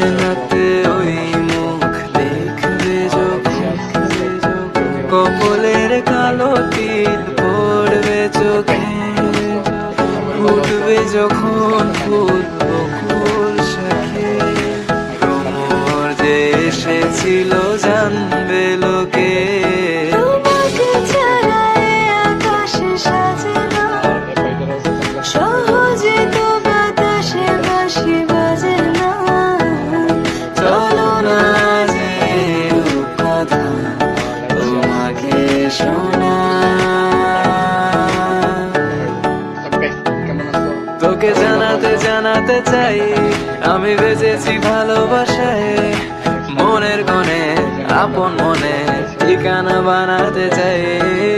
আয়নাতে ওই মুখ দেখবে যখন কপলের কালো তিল পড়বে চোখে, ফুটবে যখন ফুল বকুল শাখে। প্রমোর যে জানবে লোকে তোকে জানাতে জানাতে চাই আমি বেজেছি ভালোবাসায়। মনের গনে আপন মনে ঠিকানা বানাতে চাই।